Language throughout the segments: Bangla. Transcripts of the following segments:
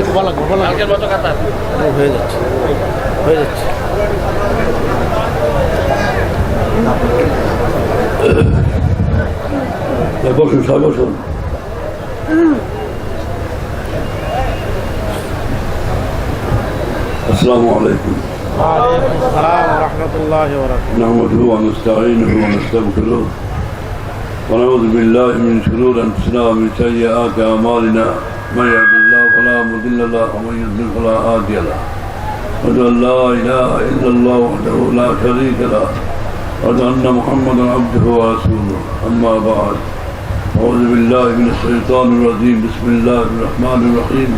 যাচ্ছে বলা বলা কালকের মতো কাতার হয়ে যাচ্ছে হয়ে যাচ্ছে বসুন সবাই বসুন আসসালামু আলাইকুম ওয়ালাইকুম আসসালাম রহমতুল্লাহ نحمده ونستعينه ونستغفره ونعوذ بالله من شرور انفسنا ومن سيئات اعمالنا من يهد الله فلا مضل له ومن يضلل فلا هادي له. أشهد أن لا إله إلا الله وحده لا شريك له. واشهد أن محمدا عبده ورسوله. أما بعد. أعوذ بالله من الشيطان الرجيم. بسم الله الرحمن الرحيم.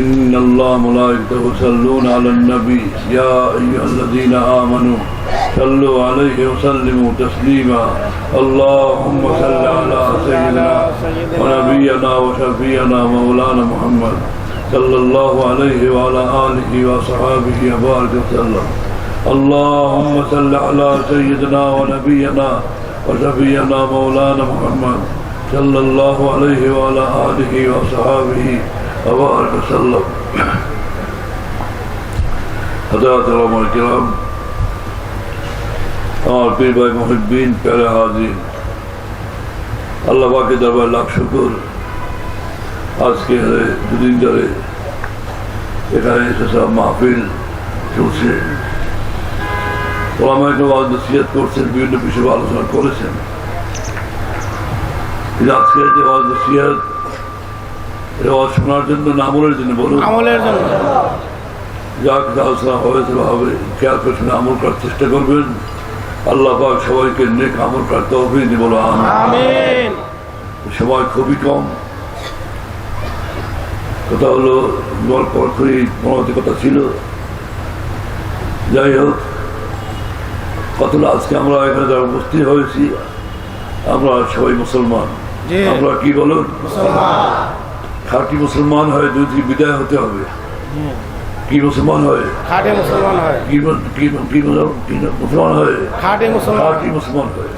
إن الله ملائكته يصلون على النبي. يا أيها الذين آمنوا صلوا عليه وسلموا تسليما اللهم صل على سيدنا ونبينا وشفينا مولانا محمد صلى الله عليه وعلى آله وصحابه وبارك وسلم۔ اللهم صل على سيدنا ونبينا وشفينا مولانا محمد صلى الله عليه وعلى آله وصحابه وبارك وسلم۔ حضرات علماء الكرام আমার পীর ভাই মহিদ্দিন প্যারে হাজির আল্লাহ পাকে দরবার লাখ শুকুর। আজকে দুদিন ধরে এখানে সেসব মাহফিল চলছে। ওলামাকে করছেন বিভিন্ন বিষয়ে আলোচনা করেছেন। কিন্তু আজকে যে ওয়াজ নসিহত এটা শোনার জন্য না আমলের জন্য বলুন। আমলের জন্য। যা আলোচনা হয়েছে বা হবে খেয়াল করে শুনে আমল করার চেষ্টা করবেন। আল্লাহ পাক সবাইকে নেক আমল করতে হবে বলো আমিন। সময় খুবই কম। কথা হলো গল্প করি কথা ছিল। যাই হোক কতটা আজকে আমরা এখানে যারা উপস্থিত হয়েছি আমরা সবাই মুসলমান। আমরা কি বলুন? খাঁটি মুসলমান হয়ে দুই বিদায় হতে হবে। কি মুসলমান হয়? খাটে মুসলমান হয়। কি কি কি মুসলমান হয়? খাটে মুসলমান খাঁটি মুসলমান হয়।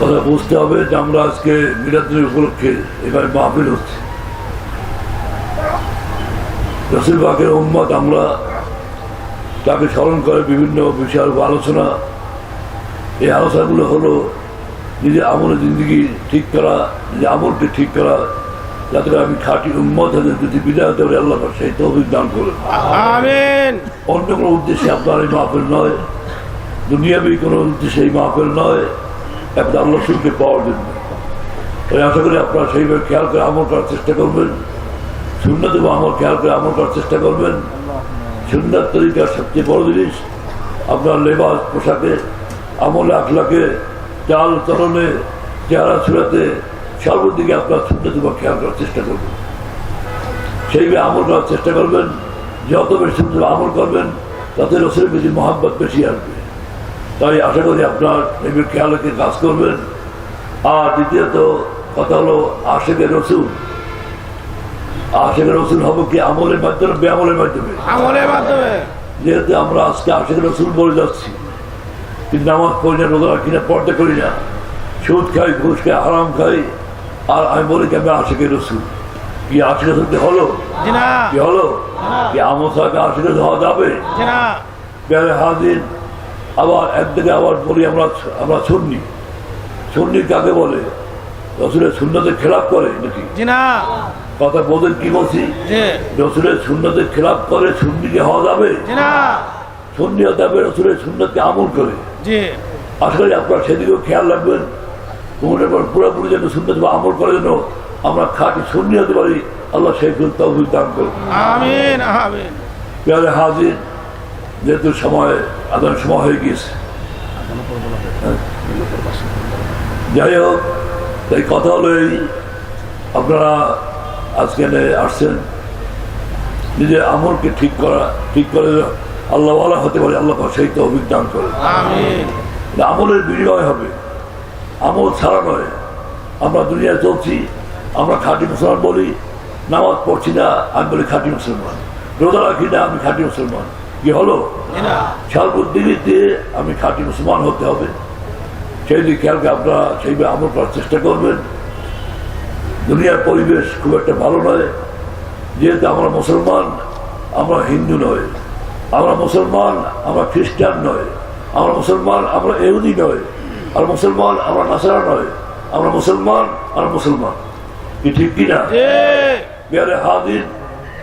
কথা বুঝতে হবে যে আমরা আজকে উপলক্ষে এখানে মাহফিল হচ্ছে। উম্মত আমরা তাকে স্মরণ করে বিভিন্ন বিষয়ের উপর আলোচনা। এই আলোচনাগুলো হলো নিজের আমলের জিন্দগি ঠিক করা নিজের আমলকে ঠিক করা যাতে করে আমি খাঁটি উম্মত হলে যদি বিদায় হতে আল্লাহ সেই তৌফিক দান করুন। অন্য কোনো উদ্দেশ্যে আপনার এই মাহফিল নয় দুনিয়াবি কোনো উদ্দেশ্যে এই মাহফিল নয় একটা আল্লাহ রসুলকে পাওয়ার জন্য। তাই আশা করি আপনারা সেইভাবে খেয়াল করে আমল করার চেষ্টা করবেন। সুন্নত এবং আমল খেয়াল করে আমল করার চেষ্টা করবেন। সুন্দর তরিকার সবচেয়ে বড় জিনিস আপনার লেবাস পোশাকে আমলে আখলাকে চাল চলনে চেহারা ছুড়াতে সর্বদিকে আপনার সুন্দর খেয়াল করার চেষ্টা করবেন সেইভাবে আমল করার চেষ্টা করবেন যত বেশি আমল করবেন তাতে রসুলের বেশি মহাব্বত বেশি আসবে। তাই আশা করি আপনার এগুলো খেয়াল রেখে কাজ করবেন। আর দ্বিতীয়ত কথা হলো আশেকের রসুল। আশেকের রসুল হব কি আমলের মাধ্যমে বেআমলের মাধ্যমে? আমলের মাধ্যমে। যেহেতু আমরা আজকে আশেকের রসুল বলে যাচ্ছি কিন্তু নামাজ পড়ি না রোজা রাখি না পর্দা করি না। সুদ খাই ঘুষ খাই আরাম খাই আর আমি বলি কি আমি আশেকের রসুল। কি রসুল হলো? কি হলো? কি সাথে আশেকের হওয়া যাবে? হাজির। আবার একদিকে আবার বলি আমরা আমরা সুন্নি। সুন্নি কাকে বলে? রসুলের শূন্যদের খেলাপ করে নাকি? কথা বোঝেন কি বলছি? রসুলের শূন্যদের খেলাপ করে সুন্নিকে হওয়া যাবে? হতে হবে রসুলের শূন্যকে আমল করে। করি আপনারা সেদিকেও খেয়াল রাখবেন। পর পুরোপুরি যেন বা আমল করার জন্য আমরা খাঁটি শূন্য হতে পারি আল্লাহ সেই তহবিল দান করুন। পেয়ারে হাজির যেহেতু সময় আদান সময় হয়ে গিয়েছে। যাই হোক এই কথা হলো এই আপনারা আজকে আসছেন। নিজের আমলকে ঠিক করা ঠিক করে আল্লাহওয়ালা হতে পারে আল্লাহ সেই তহবিক দান করে আমিন। আমলের বিনিময় হবে। আমল ছাড়া নয়। আমরা দুনিয়ায় চলছি আমরা খাঁটি মুসলমান বলি নামাজ পড়ছি না আমি বলি খাঁটি মুসলমান। রোজা রাখি না আমি খাঁটি মুসলমান। কি হলো? সর্বদিকে আমি খাঁটি মুসলমান হতে হবে। সেই দিক খেয়ালকে আপনারা সেইভাবে আমল করার চেষ্টা করবেন। দুনিয়ার পরিবেশ খুব একটা ভালো নয়। যেহেতু আমরা মুসলমান আমরা হিন্দু নয়। আমরা মুসলমান আমরা খ্রিস্টান নয়। আমরা মুসলমান আমরা এহুদি নয়। আর মুসলমান আমরা নাসারা নয়। আমরা মুসলমান আর মুসলমান। কি ঠিক কিনা বিহারে হাজির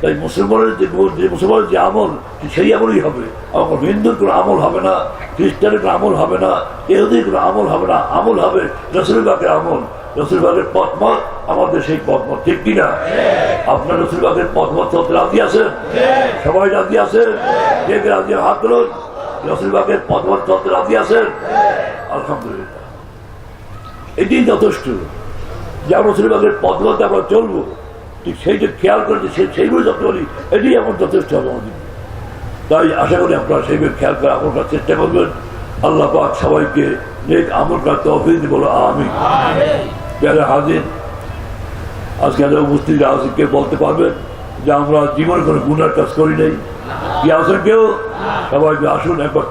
তাই মুসলমানের যে যে মুসলমানের যে আমল সেই আমলই হবে। আমার কোনো হিন্দুর কোনো আমল হবে না খ্রিস্টানের কোনো আমল হবে না এহুদির কোনো আমল হবে না আমল হবে রসুলবাগের আমল। রসুলবাগের পথমত আমাদের সেই পথমত ঠিক কিনা আপনার রসুলবাগের পথমত চলতে রাজি আছেন? সবাই রাজি আছেন? কে কে রাজি? হাত ধরুন রসুলবাগের পথমত চলতে রাজি আছেন? আলহামদুলিল্লাহ। এটি যথেষ্ট। যে আমরা রসুলবাগের পথমতে আমরা চলবো ঠিক সেইটা খেয়াল করে সেই সেইগুলো যত বলি এটি আমার যথেষ্ট হবে আমাদের তাই আশা করি আপনারা সেইভাবে খেয়াল করে আমল করার চেষ্টা করবেন। আল্লাহ পাক সবাইকে নেক আমল করার তহফিক বলো আমি যারা হাজির আজকে যারা উপস্থিত আছে কেউ বলতে পারবেন যে আমরা জীবনে কোনো গুনার কাজ করি নাই। কি আসেন কেউ সবাই আসুন একবার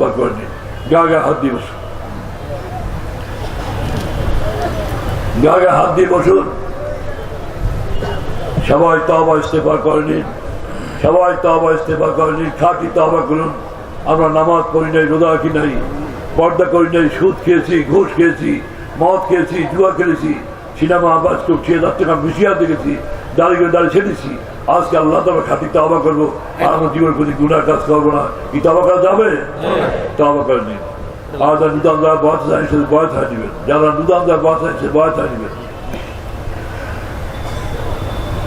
পার করে নিন গা হাত দিয়ে বসুন গা হাত দিয়ে বসুন সবাই সবাই করেনি আমরা নামাজ পড়ি নাই রোজা রাখি নাই পর্দা করি নাই সুদ খেয়েছি ঘুষ খেয়েছি মদ খেয়েছি জুয়া খেলেছি সিনেমা আবাস করছি রাত টাকা মিশিয়া দেখেছি দাঁড়িয়ে দাঁড়িয়ে ছেড়েছি আজকে আল্লাহ তবে খাটি তবা করবো আর আমার জীবনের প্রতি গুনার কাজ করবো না কি তবা করা যাবে তবা করেনি আর যারা নুদানদার বয়স আছে সে বয়স হারিবেন যারা নুদানদার বয়স আছে সে বয়স হারিবেন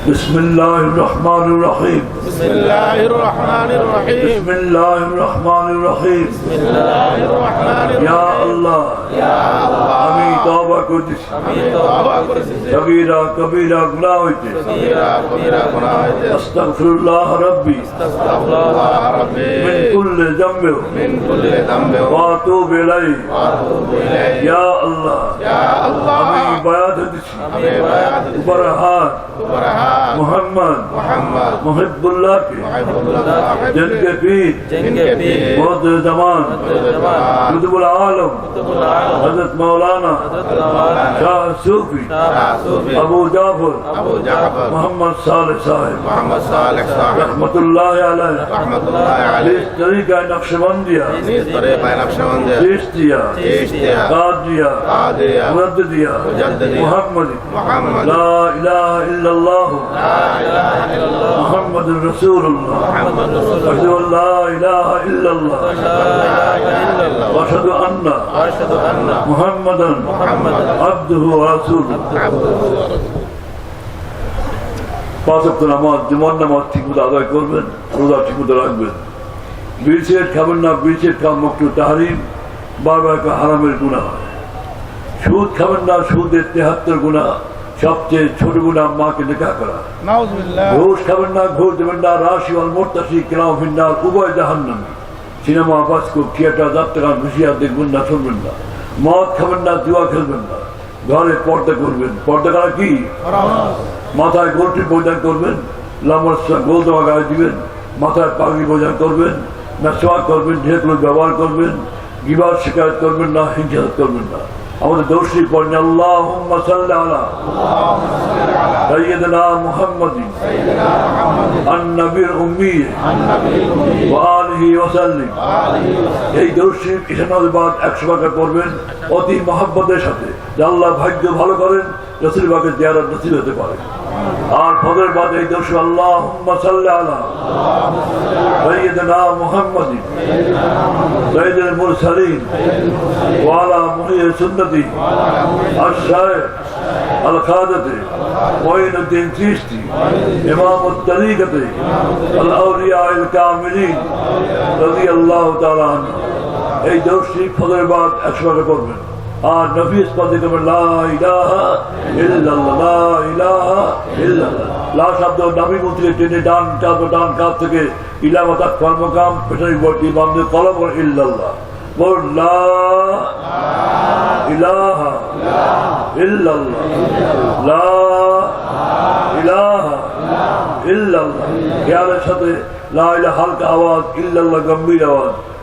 بسم الله الرحمن الرحيم بسم الله الرحمن الرحيم بسم الله الرحمن الرحيم بسم الله الرحمن يا الرحيم الله আমি তবা করছি কবিরা গুণা হইতে আস্তাগফিরুল্লাহ রব্বি। মিন কুল্লি আমি বায়াত দিছি আমি বায়াত দিছি। বরহাত পীর জনকে পীর। মওত জামান। মওত আলম কুতুবুল আলম। حضرت مولانا شاہ صوفی ابو جعفر محمد صالح صاحب محمد صالح صاحب رحمت اللہ علیہ رحمت اللہ علیہ اس طریقہ نقشبندیہ اس طریقہ نقشبندیہ چشتیہ چشتیہ قادریہ قادریہ محمد لا الہ الا اللہ لا الہ الا اللہ محمد رسول اللہ محمد رسول اللہ اشهد لا الہ الا اللہ لا الہ الا اللہ الله وأشهد أن واشهد ان محمدا محمدا عبده ورسوله عبده ورسوله পাঁচ অক্ট নামাজ জুমার নামাজ ঠিক মতো আদায় করবেন রোজা ঠিক মতো রাখবেন বিড়ি সিগারেট খাবেন না বিড়ি সিগারেট খান মকটু তাহারিম বারবার একটা হারামের গুণা সুদ খাবেন না সুদের তেহাত্তর গুণা সবচেয়ে ছোট গুণা মাকে দেখা করা نعوذ بالله ঘোষ খাবেন না ঘোষ দেবেন না রাশি অল মোর্তাসি কেরাম ফিন্নার উভয় জাহান্নামী সিনেমা বাস্কোপ থিয়েটার যাত্রা ঘুষিয়ার দেখবেন না শুনবেন না মদ খাবেন না জুয়া খেলবেন না ঘরে পর্দা করবেন পর্দা করা কি মাথায় গোলটি পরিধান করবেন লাম্বার গোল দেওয়া গায়ে দিবেন মাথায় পাগড়ি পরিধান করবেন না সোয়া করবেন ঢেকুলো ব্যবহার করবেন গিবার শিকায়ত করবেন না হিংসা করবেন না আমাদের দোষী পড়েন আল্লাহ আলা سيدنا محمد النبي الأمي وآله এই একশো করবেন অতি মহাব্বতের সাথে। আল্লাহ ভাগ্য ভালো করেন রসুলবাগের জিয়ারত নসিব হতে পারে আর ফজরের বাদে এই দর্শ আল্লাহ সৈয়দনা মুহাম্মদি সৈয়দুল মুরসালিন ওয়ালা মুহিয়ে সুন্নতি আশায় আল খাদতে معين الدين تيشتي إمام الطريقة الأولياء الكاملين رضي الله تعالى عنه এই দর্শী ফজরের বাদ একশো করবেন আর করবেন নাবি ইল্লাল্লাহ খেয়ালের সাথে হালকা আওয়াজ ইল্লাল্লাহ গম্ভীর আওয়াজ।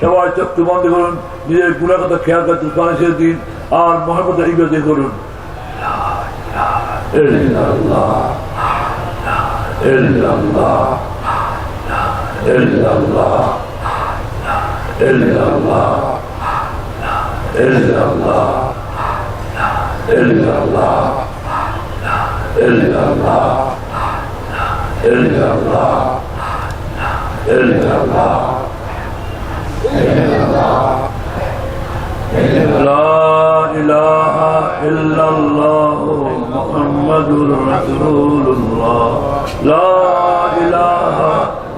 সবাই চক্ষু বন্ধ করুন, নিজের গুণার কথা খেয়াল করতে পানি ছেড়ে দিন, আর মোহাম্মদের ইবাদত করুন। ইল্লাল্লাহ ইল্লাল্লাহ ইল্লাল্লাহ ইল্লাল্লাহ ইল্লাল্লাহ ইল্লাল্লাহ ইল্লাল্লাহ ইল্লাল্লাহ ইল্লাল্লাহ لا إله إلا الله محمد رسول الله لا إله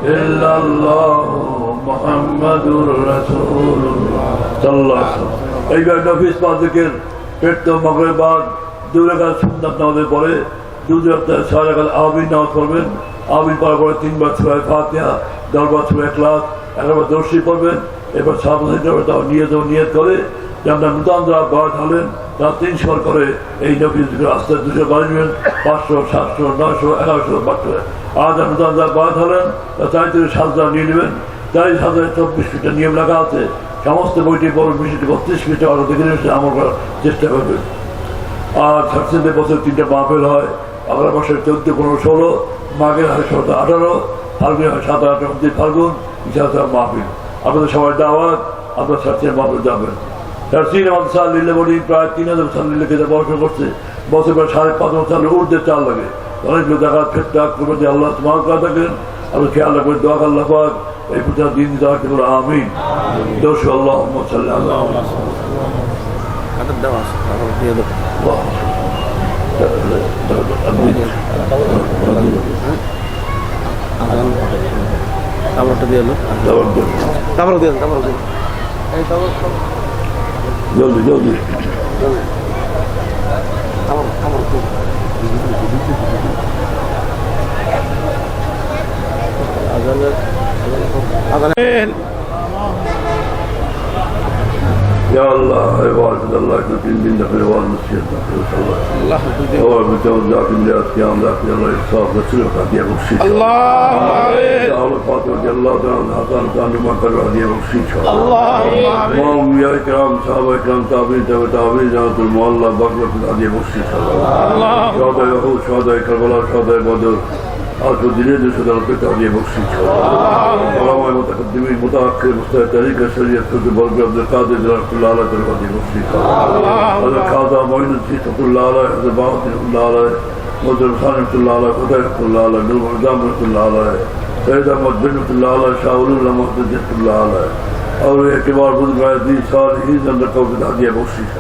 إلا الله محمد رسول الله صلى الله عليه وسلم এইবার নফিস পাদিকের পেট তো মগরের বাদ দু রেখার সুন্দর নামাজের পরে দু রেখার ছয় রেখার আবির নামাজ পড়বেন আবির পড়ার পরে তিনবার ছয় ফাতিহা দশবার ছয় ক্লাস একবার দর্শী পড়বেন এবার সাবধান তাও নিয়ে যাও নিয়ত করে যে আমরা নূতন যারা বাদ হলেন, তারা তিনশো করে এই নবী আস্তে দুশো বাড়বেন পাঁচশো, সাতশো, নয়শো, এগারোশো বাড়তে আজ নূতন যারা বাদ হলেন তা চার থেকে সাত হাজার নিয়ে নেবেন। চার হাজার চব্বিশ ফিটের নিয়ম লেখা আছে, সমস্ত বইটি বড় বিষয়টি বত্রিশ ফিটে আরও দেখে নিয়ে আমল করার চেষ্টা করবেন। আর ছাত্রীদের বছর তিনটে মাহফিল হয় আগামী বছর চোদ্দ, পনেরো, ষোলো, মাঘের হয় সতেরো, আঠারো ফাল্গুন হয় সাত অব্দি ফাল্গুন ইতিহাস মাহফিল। আপনাদের সবাই দাওয়াত আপনার ছাত্রীর মাহফিল যাবেন বলি প্রায় তিন হাজার সাল খেতে পড়াশোনা করছে বছর পর সাড়ে পাঁচ হাজার ঊর্ধ্বে চাল লাগে। অনেকগুলো জায়গা যে আল্লাহ তোমার করা থাকেন আপনি খেয়াল রাখবেন দোয়া আল্লাহ পাক এই পূজা দিন আমিন। দোষ আল্লাহ সাল্লাহ তাবরটা দিয়ে তাবর তাবর দিয়ে তাবর দিয়ে এই তাবর জলদি জলদি তাবর তাবর আজানের আজানের Ya Allah, eyvallah, Allah, bin bin defa eyvallah. اللهم توزعت من القيام ذات الله الصاف وسلك هدي ابو الشيخ اللهم عليك اللهم فاطمه رضي الله تعالى حسن كان ما قال هدي ابو الشيخ اللهم عليك اللهم يا اكرام صحابه اكرام تابعين تابع تابعين جنات المولى بركه هدي ابو الشيخ اللهم شهداء يحوز شهداء كربلاء شهداء بدر اور جو دلے دل سے درد کا یہ بخشی علامہ متقدمی متاخر مستحق تحریک شریعت کو کے برگ عبد القادر رحمۃ اللہ علیہ کا دی بخشی حضرت خواجہ معین الدین رحمۃ اللہ علیہ، حضرت باپ رحمۃ اللہ علیہ مدر خان رحمۃ اللہ علیہ خدا رحمۃ اللہ علیہ گرو الزام رحمۃ اللہ علیہ، سید احمد بن رحمۃ اللہ علیہ، شاہ علیہ الحمد رحمۃ اللہ علیہ اور اعتبار بن بزرگان سال ہی زندہ کو عطیہ بخشش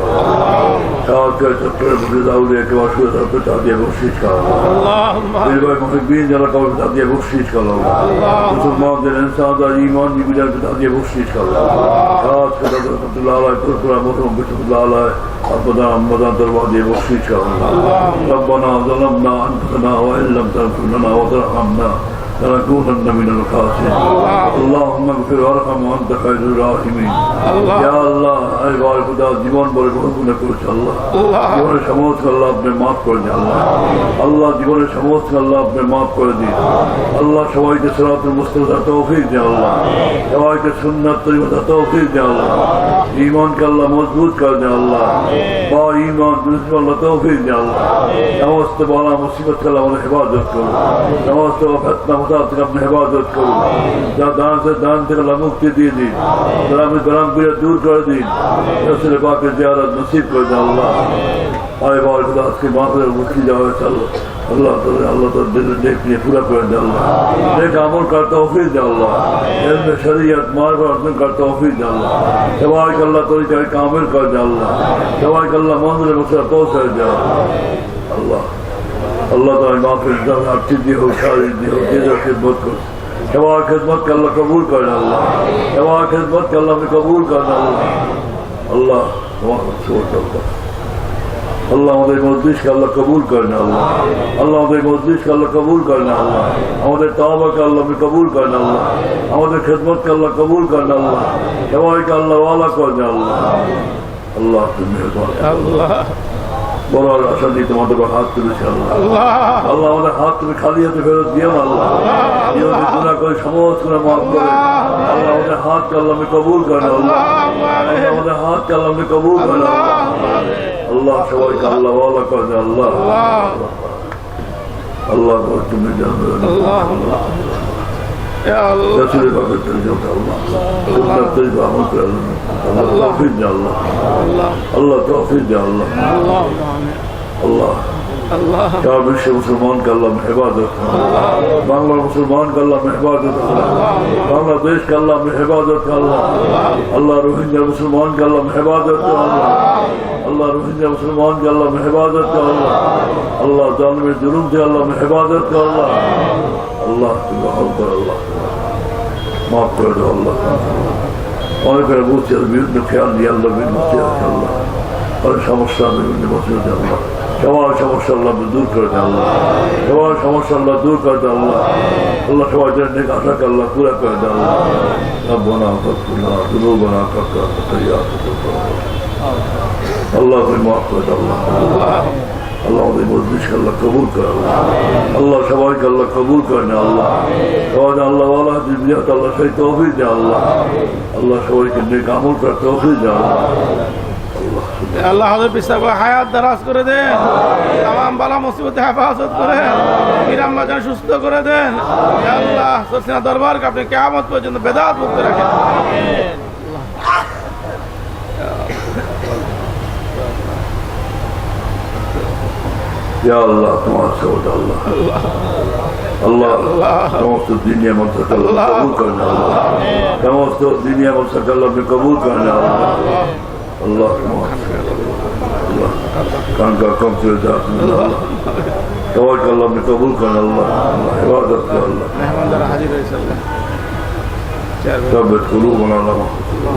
شاد کے چکر بزرگ اور اعتبار کو عطیہ عطیہ بخشی کا اللہ اللہ میرے بھائی محبین جل کو عطیہ بخشی کا اللہ اللہ اسم مان دل انسان دا ایمان دی گزار عطیہ بخشی کا اللہ شاد کے رحمت اللہ علیہ پر پر مرحوم بسم اللہ علیہ ربنا ربنا دروازے بخشی کا اللہ ربنا ظلمنا انفسنا وان لم تغفر لنا وترحمنا لنكونن من الخاسرين اللهم اغفر وارحم وانت خير الراحمين يا الله اے بار خدا জীবন বড় বহু গুণ করেছে আল্লাহ জীবনের সমস্ত আল্লাহ আপনি মাফ করে দিন আল্লাহ আল্লাহ জীবনের সমস্ত আল্লাহ আপনি মাফ করে দিন আল্লাহ সবাইকে সরাতুল মুস্তফা তৌফিক দেন আল্লাহ সবাইকে সুন্নাত তরিকতা তৌফিক দেন আল্লাহ ঈমানকে আল্লাহ মজবুত করে দেন আল্লাহ বা ঈমান দুরুস্ত আল্লাহ তৌফিক দেন আল্লাহ সমস্ত বালা মুসিবত আল্লাহ আমাদের হেফাজত করুন সমস্ত ফেতনা আজাদ রব্বে হেফাজত করুন যা দান সে দান থেকে আল্লাহ মুক্তি দিয়ে درام গ্রামে গ্রাম دور کر دی۔ দিন رسول پاک کے زیارت نصیب کر دیں اللہ۔ آئے بار خدا اس کے معاملے میں مکتی جاوے چلو اللہ تعالیٰ اللہ تعالیٰ دل لیے پورا کر دے اللہ۔ دیکھ عمل کا توفیق دے اللہ۔ علم شریعت مار پر میں کا توفیق دے اللہ۔ سوائے کہ اللہ تعالیٰ کامل کر دے اللہ۔ سوائے کہ اللہ منظر مسئلہ توسر کر دے اللہ۔ اللہ تعالیٰ معاف آپ دی ہو شاعری دی ہو جیسا خدمت کرو ہوا خدمت کا اللہ قبول کرنا اللہ۔ ہوا خدمت کا اللہ میں قبول کر کرنا اللہ۔ اللہ اللہ عمر مزدش کا اللہ قبول کرنا اللہ۔ اللہ عمر مزدش کا اللہ قبول کرنا اللہ۔ ہمارے تعبہ کا اللہ میں قبول کرنا اللہ۔ ہمارے خدمت کا اللہ قبول کرنا اللہ۔ ہمارے کا اللہ والا کرنا اللہ۔ اللہ اللہ۔ বড় আশা দিয়ে তোমাদের হাত তুলেছি আল্লাহ। আমাদের হাত তুমি খালি হাতে ফেরত আল্লাহ। জীবনে গুণা করে সমস্ত করে মাফ করে আল্লাহ। আমাদের হাত আল্লাহ আমি কবুল করেন আল্লাহ আমাদের হাত আল্লাহ আমি কবুল আল্লাহ। সবাইকে আল্লাহ আল্লাহ। আল্লাহ। তুমি জানো। আল্লাহ। রসুলের চলে যাও আল্লাহ তোমার তৈরি আমল করে আল্লাহ আল্লাহ তৌফিক দে আল্লাহ আল্লাহ আল্লাহ তৌফিক দে আল্লাহ আল্লাহ আল্লাহ আল্লাহ সারা বিশ্বে মুসলমান কাল্লাম হেফাজত বাংলার মুসলমান কাল্লাম হেফাজত বাংলাদেশ কাল্লাম হেফাজত আল্লাহ আল্লাহ রোহিঙ্গা মুসলমান কাল্লাম হেফাজত আল্লাহ আল্লাহ রোহিঙ্গা মুসলমান কাল্লাম হেফাজত আল্লাহ আল্লাহ জুলুম থেকে আল্লাহ আল্লাহ আল্লাহ আল্লাহ মাফ করে দাও আল্লাহ অনেকের বুঝছে বিভিন্ন খেয়াল দিয়ে আল্লাহ বিভিন্ন আছে আল্লাহ অনেক সমস্যা বিভিন্ন বছর আল্লাহ সবার সমস্যা আল্লাহ আপনি দূর করে দেন আল্লাহ সবার সমস্যা আল্লাহ দূর করে দেন আল্লাহ আল্লাহ সবার জন্য আশাকে আল্লাহ পুরা করে দেন আল্লাহ ربنا فاغفر لنا ذنوبنا كفر سيئاتنا আল্লাহ তুমি মাফ করে দাও আল্লাহ করে আল্লাহ সবাইকে সুস্থ করে দেন। আল্লাহ সসিনা আপনি কেয়ামত পর্যন্ত বেদাত মুক্ত রাখেন। يا الله طوال سود الله. الله الله الدنيا من تقل قبول كرنا الله. تموت الدنيا من تقل قبول كرنا الله. الله الله. كان قام في الدار. من الله توجه الله من قبول كرنا الله. الله عبادة الله. نحمد الله حديث رسول الله ثبت قلوبنا على محمد الله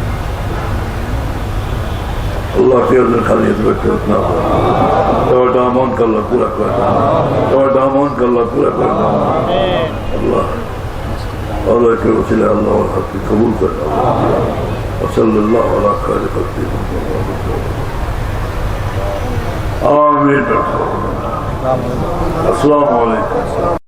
الله خیر الخلیت رکھے اتنا پر اور دامان كالله اللہ كورا دور اور دامان کا اللہ پورا الله. اللہ اللہ کے وسیلہ اللہ اور حق کی قبول کرنا وصلی اللہ علیہ خیر خلقی آمین السلام عليكم.